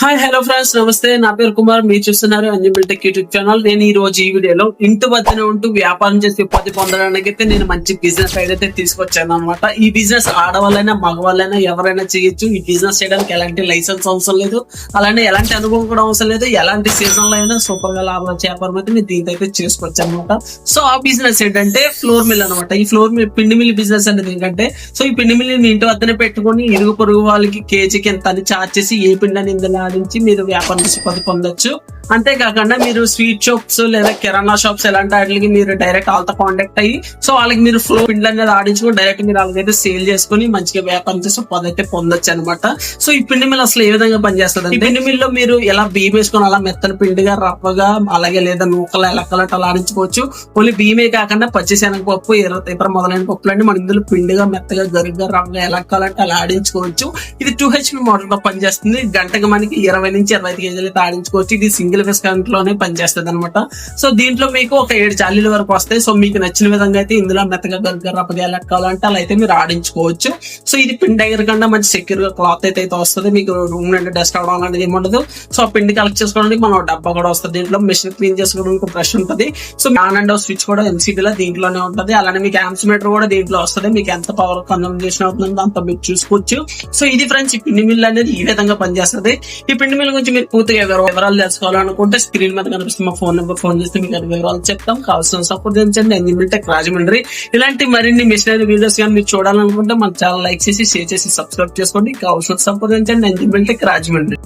Hi hello friends నమస్తే. నా పేరు కుమార్. మీరు చూస్తున్నారు అంజబిల్ టెక్ యూట్యూబ్ ఛానల్ నేను ఈ రోజు ఈ వీడియోలో ఇంటి వద్దనే ఉంటూ వ్యాపారం చేసి ఉపాధి పొందడానికి అయితే నేను మంచి బిజినెస్ ఐడియా అయితే తీసుకొచ్చాను అనమాట ఈ బిజినెస్ ఆడవాళ్ళైనా మగవాళ్ళైనా ఎవరైనా చేయొచ్చు. ఈ బిజినెస్ చేయడానికి ఎలాంటి లైసెన్స్ అవసరం లేదు. అలానే ఎలాంటి అనుభవం కూడా అవసరం లేదు. ఎలాంటి సీజన్లో అయినా సూపర్గా లాభం వ్యాపారం అయితే నేను దీంతో అయితే చేసుకోవచ్చు అనమాట సో ఆ బిజినెస్ ఏంటంటే ఫ్లోర్ మిల్ అనమాట ఈ ఫ్లోర్ మిల్ పిండి మిల్ బిజినెస్ అనేది ఏంటంటే సో ఈ పిండి మిల్ ఇంటి వద్దనే పెట్టుకొని ఇరుగు పొరుగు వాళ్ళకి కేజీకి ఎంత అని చార్జ్ చేసి ఏ పిండి అని ఇందులో ఆడించి మీరు వ్యాపారం చేసి పొందొచ్చు. అంతేకాకుండా మీరు స్వీట్ షాప్స్ లేదా కిరాణా షాప్స్ ఎలాంటి వాటికి మీరు డైరెక్ట్ వాళ్ళతో కాంటాక్ట్ అయ్యి సో వాళ్ళకి మీరు ఫ్లో పిండి అనేది ఆడించుకుని డైరెక్ట్ మీరు వాళ్ళకైతే సేల్ చేసుకొని మంచిగా వ్యాపారం చేసి పదైతే పొందొచ్చు అనమాట సో ఈ పిండి మిల్ అసలు ఏ విధంగా పనిచేస్తుంది పిండి మిల్లో మీరు ఎలా బియ్యం వేసుకొని అలా మెత్తని పిండిగా రవ్వగా అలాగే లేదా నూకలు ఎలక్కలట్టు అలా ఆడించుకోవచ్చు. ఓన్లీ బియ్యమే కాకుండా పచ్చి శనగపప్పు ఎర్ర ఇతర మొదలైన పప్పులు అన్ని మన ఇందులో పిండిగా మెత్తగా గరిగ్గా రవ్వగా ఎలక్కాలంటే అలా ఆడించుకోవచ్చు. ఇది టూ హెచ్పి మోడల్లో పనిచేస్తుంది. గంటకి మనకి ఇరవై నుంచి ఇరవై ఐదు కేజీలు అయితే ఆడించుకోవచ్చు. ఇది సింగిల్ ఫేస్ కరెంట్లోనే పనిచేస్తుంది అనమాట సో దీంట్లో మీకు ఒక ఏడు చాలీల వరకు వస్తాయి. సో మీకు నచ్చిన విధంగా అయితే ఇందులో మెత్తగా గరిగ్గా ఎలా ఎలక్కాలంటే అలా అయితే మీరు ఆడించుకోవచ్చు. సో ఇది పిండి దగ్గర కన్నా మంచి సెక్యూర్గా క్లాత్ అయితే అయితే వస్తుంది. మీకు రూమ్ నుండి డస్ట్ అవడం అనేది ఏమి ఉండదు. సో ఆ పిండి కలెక్ట్ చేసుకోవడానికి మనం డబ్బా కూడా వస్తుంది. దీంట్లో మిషన్ క్లీన్ చేసుకోవడానికి బ్రష్ ఉంటుంది. So on and off switch కూడా ఎంసీబీ లో దీంట్లోనే ఉంటుంది. అలానే మీకు ఆమ్సిమీటర్ కూడా దీంట్లో వస్తుంది. మీకు ఎంత పవర్ కన్జంప్షన్ అవుతుందో అంత మీరు చూసుకోవచ్చు. సో ఇది ఫ్రెండ్స్ ఈ పిండి మిల్ అనేది ఈ విధంగా పనిచేస్తుంది. ఈ పిండి మిల్ గురించి మీరు పూర్తిగా వివరాలు తెలుసుకోవాలి తెలుసుకోవాలనుకుంటే స్క్రీన్ మీద కనిపిస్తున్న మా ఫోన్ నెంబర్ ఫోన్ చేస్తే మీకు అన్ని వివరాలు చెప్తాం. కావాల్సిన సపోర్ట్ చేయండి. ఎన్జిబిల్ టెక్ రాజమండ్రి. ఇలాంటి మరిన్ని మిషనరీ వీడియోస్ కానీ మీరు చూడాలనుకుంటే మన ఛానల్ లైక్ చేసి షేర్ చేసి సబ్స్క్రైబ్ చేసుకోండి. కావాల్సిన సపోర్ట్ చేయండి. ఎన్జిబిల్ టెక్ రాజమండ్రి.